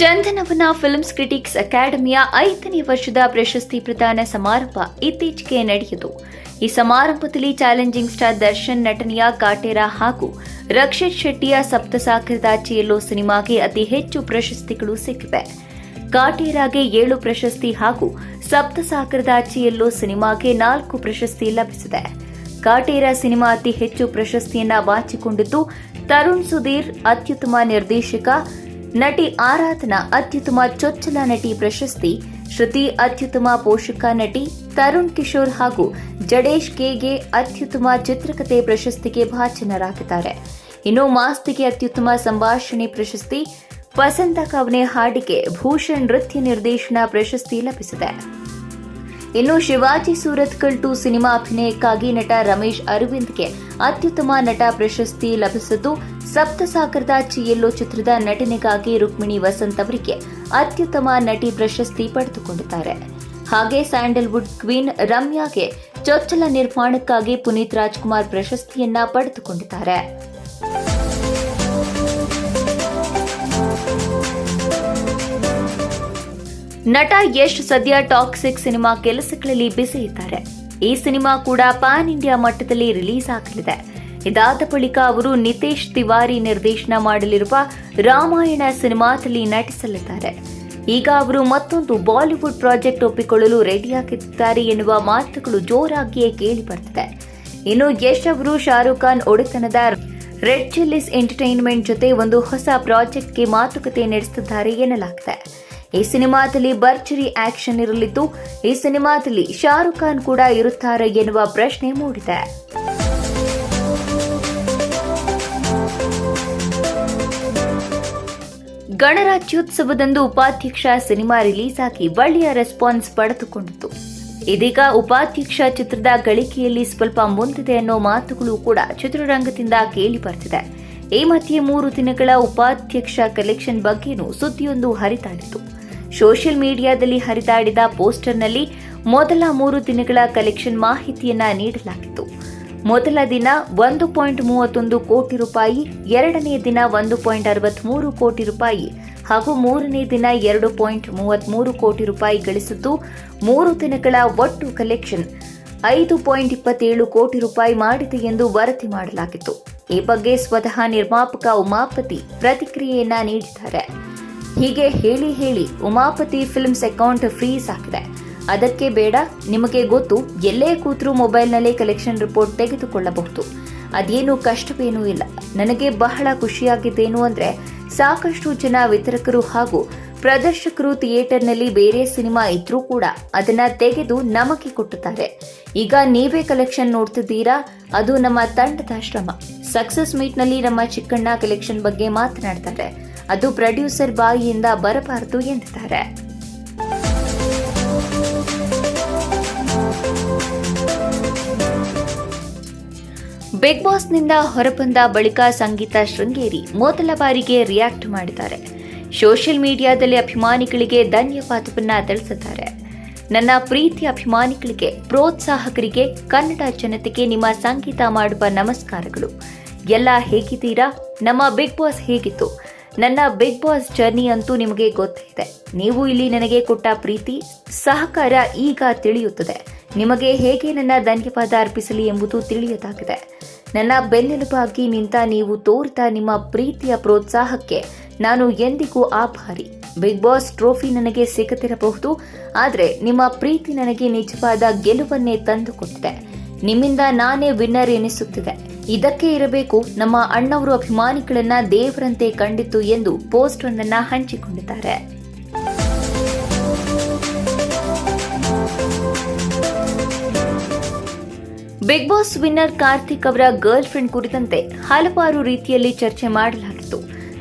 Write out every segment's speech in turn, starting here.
Chandanavana films critics ಅಕಾಡೆಮಿಯ ಐದನೇ ವರ್ಷದ ಪ್ರಶಸ್ತಿ ಪ್ರದಾನ ಸಮಾರಂಭ ಇತ್ತೀಚೆಗೆ ನಡೆಯಿತು. ಈ ಸಮಾರಂಭದಲ್ಲಿ ಚಾಲೆಂಜಿಂಗ್ ಸ್ಟಾರ್ ದರ್ಶನ್ ನಟನೆಯ ಕಾಟೇರ ಹಾಗೂ ರಕ್ಷಿತ್ ಶೆಟ್ಟಿಯ ಸಪ್ತಸಾಗರದ ಚೇಲೋ ಸಿನಿಮಾಗೆ ಅತಿ ಹೆಚ್ಚು ಪ್ರಶಸ್ತಿಗಳು ಸಿಕ್ಕಿವೆ. ಕಾಟೇರಾಗೆ ಏಳು ಪ್ರಶಸ್ತಿ ಹಾಗೂ ಸಪ್ತಸಾಗರದ ಚೇಲೋ ಸಿನಿಮಾಗೆ ನಾಲ್ಕು ಪ್ರಶಸ್ತಿ ಲಭಿಸಿದೆ. ಕಾಟೇರ ಸಿನಿಮಾ ಅತಿ ಹೆಚ್ಚು ಪ್ರಶಸ್ತಿಯನ್ನ ಬಾಚಿಕೊಂಡಿದ್ದು ತರುಣ್ ಸುಧೀರ್, ಅತ್ಯುತ್ತಮ ನಿರ್ದೇಶಕ ನಟಿ ಆರಾಧನಾ ಅತ್ಯುತ್ತಮ ಚೊಚ್ಚಲ ನಟಿ ಪ್ರಶಸ್ತಿ, ಶ್ರುತಿ ಅತ್ಯುತ್ತಮ ಪೋಷಕ ನಟಿ ತರುಣ್ ಕಿಶೋರ್ ಹಾಗೂ ಜಡೇಶ್ ಕೆಗೆ ಅತ್ಯುತ್ತಮ ಚಿತ್ರಕಥೆ ಪ್ರಶಸ್ತಿಗೆ ಭಾಜನರಾಗಿದ್ದಾರೆ. ಇನ್ನು ಮಾಸ್ತಿಗೆ ಅತ್ಯುತ್ತಮ ಸಂಭಾಷಣೆ ಪ್ರಶಸ್ತಿ, ವಸಂತ ಕವನೆ ಹಾಡಿಗೆ ಭೂಷಣ್ ನೃತ್ಯ ನಿರ್ದೇಶನ ಪ್ರಶಸ್ತಿ ಲಭಿಸಿದೆ. ಇನ್ನು ಶಿವಾಜಿ ಸೂರತ್ಕಲ್ ಟು ಸಿನಿಮಾ ಅಭಿನಯಕ್ಕಾಗಿ ನಟ ರಮೇಶ್ ಅರವಿಂದ್ಗೆ ಅತ್ಯುತ್ತಮ ನಟ ಪ್ರಶಸ್ತಿ ಲಭಿಸಿದ್ದು, ಸಪ್ತಸಾಗರದ ಚಿಯೆಲ್ಲೋ ಚಿತ್ರದ ನಟನೆಗಾಗಿ ರುಕ್ಮಿಣಿ ವಸಂತ್ ಅವರಿಗೆ ಅತ್ಯುತ್ತಮ ನಟಿ ಪ್ರಶಸ್ತಿ ಪಡೆದುಕೊಂಡಿದ್ದಾರೆ. ಹಾಗೆ ಸ್ಯಾಂಡಲ್ವುಡ್ ಕ್ವೀನ್ ರಮ್ಯಾಗೆ ಚೊಚ್ಚಲ ನಿರ್ಮಾಣಕ್ಕಾಗಿ ಪುನೀತ್ ರಾಜ್ಕುಮಾರ್ ಪ್ರಶಸ್ತಿಯನ್ನ ಪಡೆದುಕೊಂಡಿದ್ದಾರೆ. ನಟ ಯಶ್ ಸದ್ಯ ಟಾಕ್ಸಿಕ್ ಸಿನಿಮಾ ಕೆಲಸಗಳಲ್ಲಿ ಬ್ಯುಸಿ ಇದ್ದಾರೆ. ಈ ಸಿನಿಮಾ ಕೂಡ ಪ್ಯಾನ್ ಇಂಡಿಯಾ ಮಟ್ಟದಲ್ಲಿ ರಿಲೀಸ್ ಆಗಲಿದೆ. ಇದಾದ ಬಳಿಕ ಅವರು ನಿತೇಶ್ ತಿವಾರಿ ನಿರ್ದೇಶನ ಮಾಡಲಿರುವ ರಾಮಾಯಣ ಸಿನಿಮಾದಲ್ಲಿ ನಟಿಸಲಿದ್ದಾರೆ. ಈಗ ಅವರು ಮತ್ತೊಂದು ಬಾಲಿವುಡ್ ಪ್ರಾಜೆಕ್ಟ್ ಒಪ್ಪಿಕೊಳ್ಳಲು ರೆಡಿಯಾಗಿದ್ದಾರೆ ಎನ್ನುವ ಮಾತುಗಳು ಜೋರಾಗಿಯೇ ಕೇಳಿ ಬರ್ತಿದೆ ಇನ್ನು ಯಶ್ ಅವರು ಶಾರುಖ್ ಖಾನ್ ಒಡೆತನದ ರೆಡ್ ಚಿಲ್ಲಿಸ್ ಎಂಟರ್ಟೈನ್ಮೆಂಟ್ ಜೊತೆ ಒಂದು ಹೊಸ ಪ್ರಾಜೆಕ್ಟ್ಗೆ ಮಾತುಕತೆ ನಡೆಸುತ್ತಿದ್ದಾರೆ ಎನ್ನಲಾಗಿದೆ. ಈ ಸಿನಿಮಾದಲ್ಲಿ ಭರ್ಜರಿ ಆಕ್ಷನ್ ಇರಲಿದ್ದು, ಈ ಸಿನಿಮಾದಲ್ಲಿ ಶಾರುಖ್ ಖಾನ್ ಕೂಡ ಇರುತ್ತಾರೆ ಎನ್ನುವ ಪ್ರಶ್ನೆ ಮೂಡಿದೆ. ಗಣರಾಜ್ಯೋತ್ಸವದಂದು ಉಪಾಧ್ಯಕ್ಷ ಸಿನಿಮಾ ರಿಲೀಸ್ ಆಗಿ ಒಳ್ಳೆಯ ರೆಸ್ಪಾನ್ಸ್ ಪಡೆದುಕೊಂಡಿತು. ಇದೀಗ ಉಪಾಧ್ಯಕ್ಷ ಚಿತ್ರದ ಗಳಿಕೆಯಲ್ಲಿ ಸ್ವಲ್ಪ ಮುಂದಿದೆ ಅನ್ನೋ ಮಾತುಗಳು ಕೂಡ ಚಿತ್ರರಂಗದಿಂದ ಕೇಳಿ ಬರ್ತಿದೆ. ಈ ಮಧ್ಯೆ ಮೂರು ದಿನಗಳ ಉಪಾಧ್ಯಕ್ಷ ಕಲೆಕ್ಷನ್ ಬಗ್ಗೆನೂ ಸುದ್ದಿಯೊಂದು ಹರಿದಾಡಿತು. ಸೋಷಿಯಲ್ ಮೀಡಿಯಾದಲ್ಲಿ ಹರಿದಾಡಿದ ಪೋಸ್ಟರ್ನಲ್ಲಿ ಮೊದಲ ಮೂರು ದಿನಗಳ ಕಲೆಕ್ಷನ್ ಮಾಹಿತಿಯನ್ನ ನೀಡಲಾಗಿತ್ತು. ಮೊದಲ ದಿನ ಒಂದು ಪಾಯಿಂಟ್ ಮೂವತ್ತೊಂದು ಕೋಟಿ ರೂಪಾಯಿ, ಎರಡನೇ ದಿನ ಒಂದು ಪಾಯಿಂಟ್ ಅರವತ್ಮೂರು ಕೋಟಿ ರೂಪಾಯಿ ಹಾಗೂ ಮೂರನೇ ದಿನ ಎರಡು ಪಾಯಿಂಟ್ ಮೂವತ್ಮೂರು ಕೋಟಿ ರೂಪಾಯಿ ಗಳಿಸಿದ್ದು ಮೂರು ದಿನಗಳ ಒಟ್ಟು ಕಲೆಕ್ಷನ್ ಐದು ಪಾಯಿಂಟ್ ಇಪ್ಪತ್ತೇಳು ಕೋಟಿ ರೂಪಾಯಿ ಮಾಡಿದೆ ಎಂದು ವರದಿ ಮಾಡಲಾಗಿತ್ತು. ಈ ಬಗ್ಗೆ ಸ್ವತಃ ನಿರ್ಮಾಪಕ ಉಮಾಪತಿ ಪ್ರತಿಕ್ರಿಯೆಯನ್ನ ನೀಡಿದ್ದಾರೆ. ಹೀಗೆ ಹೇಳಿ ಹೇಳಿ ಉಮಾಪತಿ ಫಿಲ್ಮ್ಸ್ ಅಕೌಂಟ್ ಫ್ರೀಸ್ ಆಗಿದೆ ಅದಕ್ಕೆ ಬೇಡ, ನಿಮಗೆ ಗೊತ್ತು, ಎಲ್ಲೇ ಕೂತರೂ ಮೊಬೈಲ್ನಲ್ಲೇ ಕಲೆಕ್ಷನ್ ರಿಪೋರ್ಟ್ ತೆಗೆದುಕೊಳ್ಳಬಹುದು. ಅದೇನು ಕಷ್ಟವೇನೂ ಇಲ್ಲ. ನನಗೆ ಬಹಳ ಖುಷಿಯಾಗಿದ್ದೇನು ಅಂದರೆ, ಸಾಕಷ್ಟು ಜನ ವಿತರಕರು ಹಾಗೂ ಪ್ರದರ್ಶಕರು ಥಿಯೇಟರ್ನಲ್ಲಿ ಬೇರೆ ಸಿನಿಮಾ ಇದ್ರೂ ಕೂಡ ಅದನ್ನ ತೆಗೆದು ನಮಗೆ ಕೊಟ್ಟುತ್ತಾರೆ. ಈಗ ನೀವೇ ಕಲೆಕ್ಷನ್ ನೋಡ್ತಿದ್ದೀರಾ? ಅದು ನಮ್ಮ ತಂಡದ ಶ್ರಮ. ಸಕ್ಸಸ್ ಮೀಟ್ನಲ್ಲಿ ನಮ್ಮ ಚಿಕ್ಕಣ್ಣ ಕಲೆಕ್ಷನ್ ಬಗ್ಗೆ ಮಾತನಾಡ್ತಾರೆ. ಅದು ಪ್ರೊಡ್ಯೂಸರ್ ಬಾಯಿಯಿಂದ ಬರಬಾರದು ಎಂದಿದ್ದಾರೆ. ಬಿಗ್ ಬಾಸ್ನಿಂದ ಹೊರಬಂದ ಬಳಿಕ ಸಂಗೀತ ಶೃಂಗೇರಿ ಮೊದಲ ಬಾರಿಗೆ ರಿಯಾಕ್ಟ್ ಮಾಡಿದ್ದಾರೆ. ಸೋಷಿಯಲ್ ಮೀಡಿಯಾದಲ್ಲಿ ಅಭಿಮಾನಿಗಳಿಗೆ ಧನ್ಯವಾದವನ್ನ ತಿಳಿಸಿದ್ದಾರೆ. ನನ್ನ ಪ್ರೀತಿ ಅಭಿಮಾನಿಗಳಿಗೆ, ಪ್ರೋತ್ಸಾಹಕರಿಗೆ ಕನ್ನಡ ಜನತೆಗೆ ನಿಮ್ಮ ಸಂಗೀತ ಮಾಡುವ ನಮಸ್ಕಾರಗಳು. ಎಲ್ಲ ಹೇಗಿದ್ದೀರಾ? ನಮ್ಮ ಬಿಗ್ ಬಾಸ್ ಹೇಗಿತ್ತು? ನನ್ನ ಬಿಗ್ ಬಾಸ್ ಜರ್ನಿ ಅಂತೂ ನಿಮಗೆ ಗೊತ್ತಿದೆ. ನೀವು ಇಲ್ಲಿ ನನಗೆ ಕೊಟ್ಟ ಪ್ರೀತಿ, ಸಹಕಾರ ಈಗ ತಿಳಿಯುತ್ತದೆ. ನಿಮಗೆ ಹೇಗೆ ನನ್ನ ಧನ್ಯವಾದ ಅರ್ಪಿಸಲಿ ಎಂಬುದು ತಿಳಿಯದಾಗಿದೆ. ನನ್ನ ಬೆನ್ನೆಲುಬಾಗಿ ನಿಂತ ನೀವು ತೋರಿದ ನಿಮ್ಮ ಪ್ರೀತಿಯ ಪ್ರೋತ್ಸಾಹಕ್ಕೆ ನಾನು ಎಂದಿಗೂ ಆಭಾರಿ. ಬಿಗ್ ಬಾಸ್ ಟ್ರೋಫಿ ನನಗೆ ಸಿಗದಿರಬಹುದು, ಆದರೆ ನಿಮ್ಮ ಪ್ರೀತಿ ನನಗೆ ನಿಜವಾದ ಗೆಲುವನ್ನೇ ತಂದುಕೊಟ್ಟಿದೆ. ನಿಮ್ಮಿಂದ ನಾನೇ ವಿನ್ನರ್ ಎನಿಸುತ್ತಿದೆ. ಇದಕ್ಕೆ ಇರಬೇಕು ನಮ್ಮ ಅಣ್ಣವರು ಅಭಿಮಾನಿಗಳನ್ನ ದೇವರಂತೆ ಕಂಡಿತು ಎಂದು ಪೋಸ್ಟ್ ಒಂದನ್ನ ಹಂಚಿಕೊಂಡಿದ್ದಾರೆ. ಬಿಗ್ ಬಾಸ್ ವಿನ್ನರ್ ಕಾರ್ತಿಕ್ ಅವರ ಗರ್ಲ್ ಫ್ರೆಂಡ್ ಕುರಿತಂತೆ ಹಲವಾರು ರೀತಿಯಲ್ಲಿ ಚರ್ಚೆ ಮಾಡಲಾಗಿತ್ತು.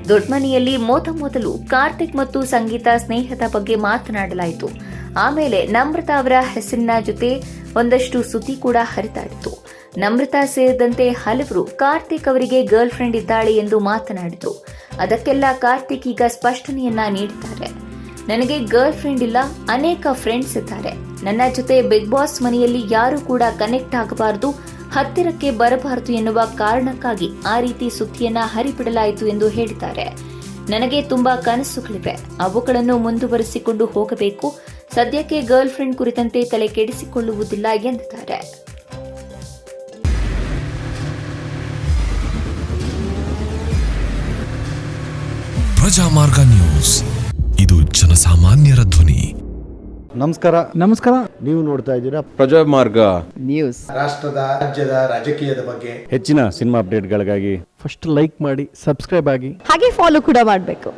ದೊಡ್ಮನೆಯಲ್ಲಿ ಮೋತ ಮೊದಲು ಕಾರ್ತಿಕ್ ಮತ್ತು ಸಂಗೀತ ಸ್ನೇಹದ ಬಗ್ಗೆ ಮಾತನಾಡಲಾಯಿತು. ಆಮೇಲೆ ನಮ್ರತಾ ಅವರ ಹೆಸರಿನ ಜೊತೆ ಒಂದಷ್ಟು ಸುದ್ದಿ ಕೂಡ ಹರಿದಾಡಿತು. ನಮ್ರತಾ ಸೇರಿದಂತೆ ಹಲವರು ಕಾರ್ತಿಕ್ ಅವರಿಗೆ ಗರ್ಲ್ ಫ್ರೆಂಡ್ ಇದ್ದಾಳೆ ಎಂದು ಮಾತನಾಡಿದರು. ಅದಕ್ಕೆಲ್ಲ ಕಾರ್ತಿಕ್ ಈಗ ಸ್ಪಷ್ಟನೆಯನ್ನ ನೀಡಿದ್ದಾರೆ. ನನಗೆ ಗರ್ಲ್ ಫ್ರೆಂಡ್ ಇಲ್ಲ, ಅನೇಕ ಫ್ರೆಂಡ್ಸ್ ಇದ್ದಾರೆ. ನನ್ನ ಜೊತೆ ಬಿಗ್ ಬಾಸ್ ಮನೆಯಲ್ಲಿ ಯಾರು ಕೂಡ ಕನೆಕ್ಟ್ ಆಗಬಾರದು, ಹತ್ತಿರಕ್ಕೆ ಬರಬಾರದು ಎನ್ನುವ ಕಾರಣಕ್ಕಾಗಿ ಆ ರೀತಿ ಸುದ್ದಿಯನ್ನ ಹರಿಬಿಡಲಾಯಿತು ಎಂದು ಹೇಳಿದ್ದಾರೆ. ನನಗೆ ತುಂಬಾ ಕನಸುಗಳಿವೆ. ಅವುಗಳನ್ನು ಮುಂದುವರಿಸಿಕೊಂಡು ಹೋಗಬೇಕು. ಸದ್ಯಕ್ಕೆ ಗರ್ಲ್ ಫ್ರೆಂಡ್ ಕುರಿತಂತೆ ತಲೆ ಕೆಡಿಸಿಕೊಳ್ಳುವುದಿಲ್ಲ ಎಂದಿದ್ದಾರೆ. ಪ್ರಜಾಮಾರ್ಗ ನ್ಯೂಸ್. ಇದು ಜನಸಾಮಾನ್ಯರ ಧ್ವನಿ. ನಮಸ್ಕಾರ. ನಮಸ್ಕಾರ. ನೀವು ನೋಡ್ತಾ ಇದ್ದೀರಾ ಪ್ರಜಾಮಾರ್ಗ ನ್ಯೂಸ್. ರಾಷ್ಟ್ರದ ರಾಜ್ಯದ ರಾಜಕೀಯದ ಬಗ್ಗೆ. ಹೆಚ್ಚಿನ ಸಿನಿಮಾ ಅಪ್ಡೇಟ್ಗಳಿಗಾಗಿ ಫಸ್ಟ್ ಲೈಕ್ ಮಾಡಿ ಸಬ್ಸ್ಕ್ರೈಬ್ ಆಗಿ. ಹಾಗೆ ಫಾಲೋ ಕೂಡ ಮಾಡಬೇಕು.